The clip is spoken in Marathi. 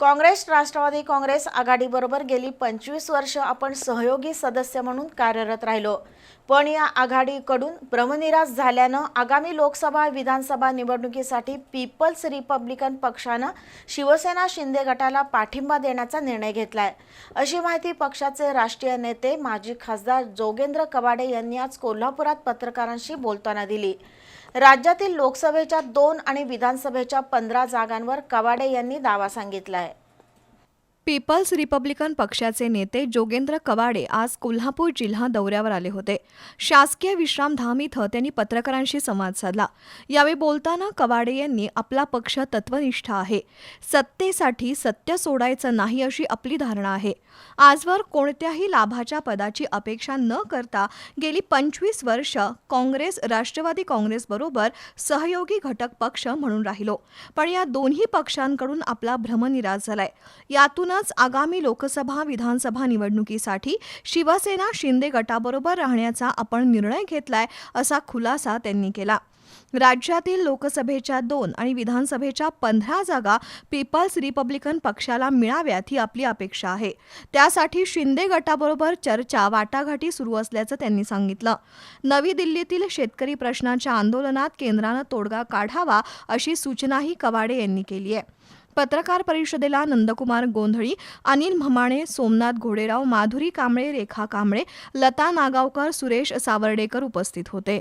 काँग्रेस राष्ट्रवादी काँग्रेस आघाडीबरोबर गेली पंचवीस वर्ष आपण सहयोगी सदस्य म्हणून कार्यरत राहिलो. पण या आघाडीकडून भ्रमनिराश झाल्यानं आगामी लोकसभा विधानसभा निवडणुकीसाठी पीपल्स रिपब्लिकन पक्षानं शिवसेना शिंदे गटाला पाठिंबा देण्याचा निर्णय घेतलाय. अशी माहिती पक्षाचे राष्ट्रीय नेते माजी खासदार जोगेंद्र कवाडे यांनी आज कोल्हापुरात पत्रकारांशी बोलताना दिली. राज्यातील लोकसभेच्या दोन आणि विधानसभेच्या पंधरा जागांवर कवाडे यांनी दावा सांगितला आहे. पीपल्स रिपब्लिकन पक्षाचे नेते जोगेंद्र कवाडे आज कोल्हापूर जिल्हा दौऱ्यावर आले होते. शासकीय विश्रामधाम इथं त्यांनी पत्रकारांशी संवाद साधला. यावेळी बोलताना कवाडे यांनी आपला पक्ष तत्वनिष्ठ आहे. सत्तेसाठी सत्य सोडायचं नाही अशी आपली धारणा आहे. आजवर कोणत्याही लाभाच्या पदाची अपेक्षा न करता गेली पंचवीस वर्ष काँग्रेस राष्ट्रवादी काँग्रेसबरोबर सहयोगी घटक पक्ष म्हणून राहिलो. पण या दोन्ही पक्षांकडून आपला भ्रमनिराश झालाय. यातून म्हणूनच आगामी लोकसभा विधानसभा निवडणुकीसाठी शिवसेना शिंदे गटाबरोबर राहण्याचा आपण निर्णय घेतलाय असा खुलासा त्यांनी केला. राज्यातील लोकसभेच्या दोन आणि विधानसभेच्या पंधरा जागा पीपल्स रिपब्लिकन पक्षाला मिळाव्यात ही आपली अपेक्षा आहे. त्यासाठी शिंदे गटाबरोबर चर्चा वाटाघाटी सुरू असल्याचं त्यांनी सांगितलं. नवी दिल्लीतील शेतकरी प्रश्नाच्या आंदोलनात केंद्रानं तोडगा काढावा अशी सूचनाही कवाडे यांनी केली आहे. पत्रकार परिषदेला नंदकुमार गोंधळी अनिल म्हमाणे सोमनाथ घोडेराव माधुरी कांबळे रेखा कांबळे लता नागावकर सुरेश सावर्डेकर उपस्थित होते.